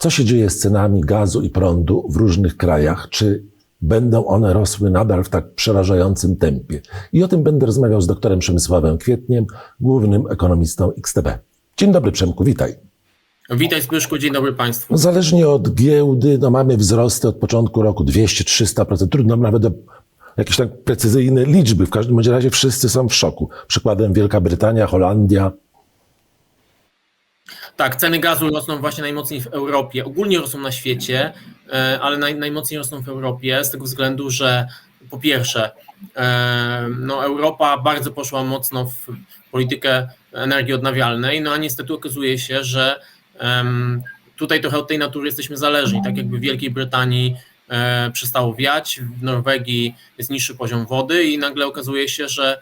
Co się dzieje z cenami gazu i prądu w różnych krajach? Czy będą one rosły nadal w tak przerażającym tempie? I o tym będę rozmawiał z doktorem Przemysławem Kwietniem, głównym ekonomistą XTB. Dzień dobry Przemku, witaj. Witaj Zbyszku, dzień dobry Państwu. Zależnie od giełdy, no mamy wzrosty od początku roku 200-300%. Trudno nawet do jakieś tak precyzyjne liczby. W każdym razie wszyscy są w szoku. Przykładem Wielka Brytania, Holandia. Tak, ceny gazu rosną właśnie najmocniej w Europie. Ogólnie rosną na świecie, e, ale naj, najmocniej rosną w Europie z tego względu, że po pierwsze, e, no Europa bardzo poszła mocno w politykę energii odnawialnej, no a niestety okazuje się, że tutaj trochę od tej natury jesteśmy zależni. Tak jakby w Wielkiej Brytanii e, przestało wiać, w Norwegii jest niższy poziom wody i nagle okazuje się, że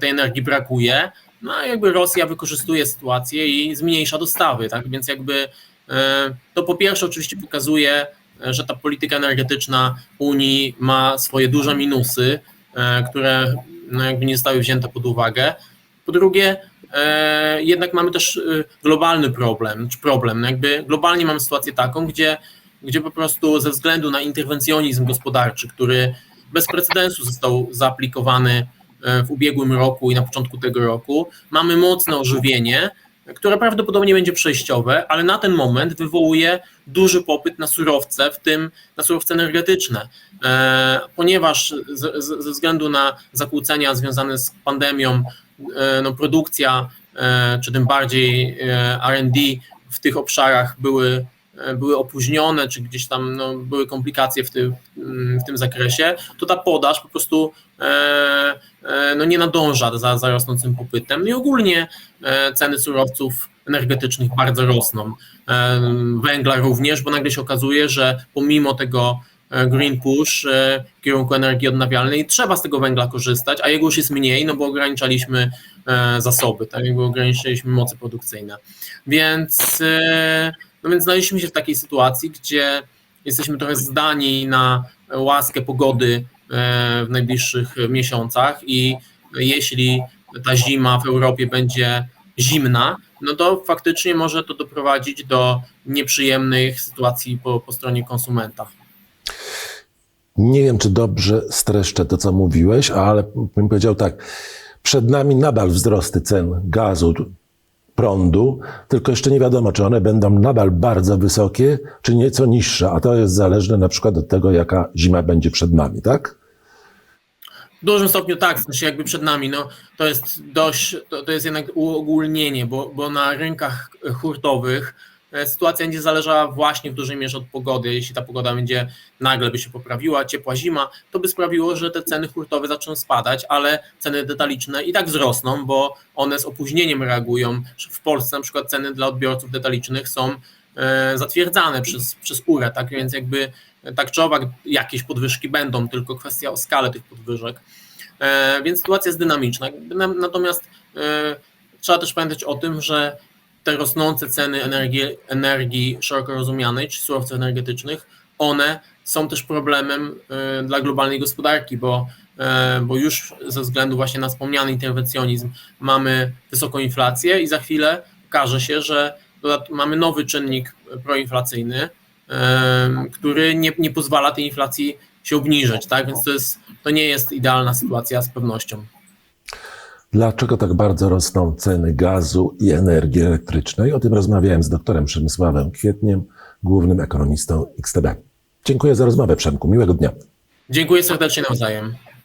tej energii brakuje. No jakby Rosja wykorzystuje sytuację i zmniejsza dostawy, tak? Więc jakby e, to po pierwsze oczywiście pokazuje, e, że ta polityka energetyczna Unii ma swoje duże minusy, e, które no jakby nie zostały wzięte pod uwagę. Po drugie, jednak mamy też globalny problem, czy problem, no jakby globalnie mamy sytuację taką, gdzie, gdzie po prostu ze względu na interwencjonizm gospodarczy, który bez precedensu został zaaplikowany w ubiegłym roku i na początku tego roku, mamy mocne ożywienie, które prawdopodobnie będzie przejściowe, ale na ten moment wywołuje duży popyt na surowce, w tym na surowce energetyczne, e, ponieważ ze względu na zakłócenia związane z pandemią, e, no, produkcja, e, czy tym bardziej e, RD w tych obszarach były, e, były opóźnione, czy gdzieś tam no, były komplikacje w tym, w tym zakresie, to ta podaż po prostu e, e, no, nie nadąża za, za rosnącym popytem. No i ogólnie e, ceny surowców energetycznych bardzo rosną. E, Węgla również, bo nagle się okazuje, że pomimo tego e, green push e, w kierunku energii odnawialnej trzeba z tego węgla korzystać, a jego już jest mniej, no bo ograniczaliśmy e, zasoby, tak, jakby ograniczyliśmy moce produkcyjne. Więc, e, no więc znaleźliśmy się w takiej sytuacji, gdzie jesteśmy trochę zdani na łaskę pogody e, w najbliższych miesiącach i jeśli ta zima w Europie będzie zimna, no to faktycznie może to doprowadzić do nieprzyjemnych sytuacji po, po stronie konsumenta. Nie wiem, czy dobrze streszczę to, co mówiłeś, ale bym powiedział tak. Przed nami nadal wzrosty cen gazu, prądu, tylko jeszcze nie wiadomo, czy one będą nadal bardzo wysokie, czy nieco niższe, a to jest zależne na przykład od tego, jaka zima będzie przed nami, tak? W dużym stopniu tak, w sensie jakby przed nami, no to jest dość, to, to jest jednak uogólnienie, bo, bo na rynkach hurtowych sytuacja będzie zależała właśnie w dużej mierze od pogody. Jeśli ta pogoda będzie nagle by się poprawiła, ciepła zima, to by sprawiło, że te ceny hurtowe zaczną spadać, ale ceny detaliczne i tak wzrosną, bo one z opóźnieniem reagują. W Polsce na przykład ceny dla odbiorców detalicznych są e, zatwierdzane przez, przez URE, tak więc jakby tak czy owak jakieś podwyżki będą, tylko kwestia o skalę tych podwyżek. E, więc sytuacja jest dynamiczna. Na- Natomiast e, trzeba też pamiętać o tym, że te rosnące ceny energii, energii szeroko rozumianej, czy surowców energetycznych, one są też problemem e, dla globalnej gospodarki, bo, e, bo już ze względu właśnie na wspomniany interwencjonizm mamy wysoką inflację i za chwilę okaże się, że mamy nowy czynnik proinflacyjny, em, który nie, nie pozwala tej inflacji się obniżyć, tak? Więc to, jest, to nie jest idealna sytuacja z pewnością. Dlaczego tak bardzo rosną ceny gazu i energii elektrycznej? O tym rozmawiałem z doktorem Przemysławem Kwietniem, głównym ekonomistą XTB. Dziękuję za rozmowę, Przemku. Miłego dnia. Dziękuję serdecznie nawzajem.